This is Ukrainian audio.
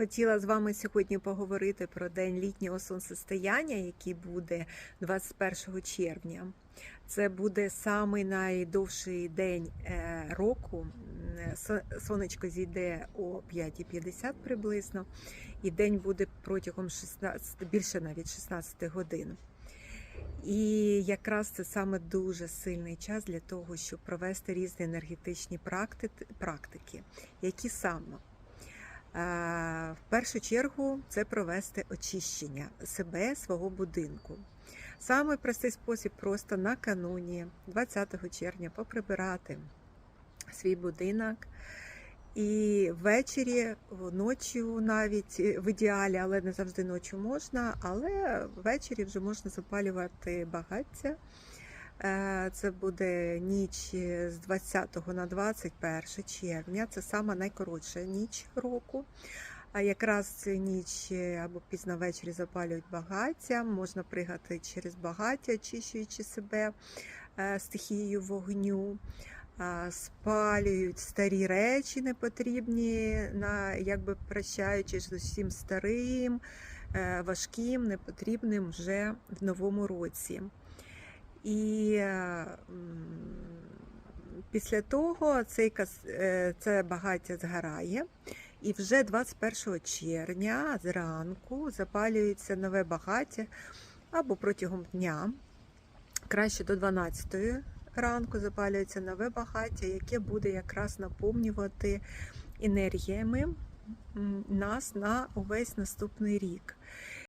Хотіла з вами сьогодні поговорити про день літнього сонцестояння, який буде 21 червня. Це буде самий найдовший день е, року. М, Сонечко зійде о 5.50 приблизно, і день буде протягом 16, більше навіть 16 годин. І якраз це саме дуже сильний час для того, щоб провести різні енергетичні практи- практики, які саме. В першу чергу це провести очищення себе, свого будинку. Самий простий спосіб просто накануні 20 червня поприбирати свій будинок. І ввечері, ночі навіть в ідеалі, але не завжди ночі можна. Але ввечері вже можна запалювати багаття. Е, Це буде ніч з 20 на 21 червня. Це сама найкоротша ніч року. А якраз цю ніч е, або пізно ввечері запалюють багаття, можна пригати через багаття, очищуючи себе е, стихією вогню. Спалюють старі речі непотрібні, на, якби прощаючись з усім старим, е, важким, непотрібним вже в новому році. І після того цей, е, це багаття згорає, і вже 21 червня зранку запалюється нове багаття або протягом дня, краще до 12 ранку запалюється нове багаття, яке буде якраз наповнювати енергіями нас на увесь наступний рік.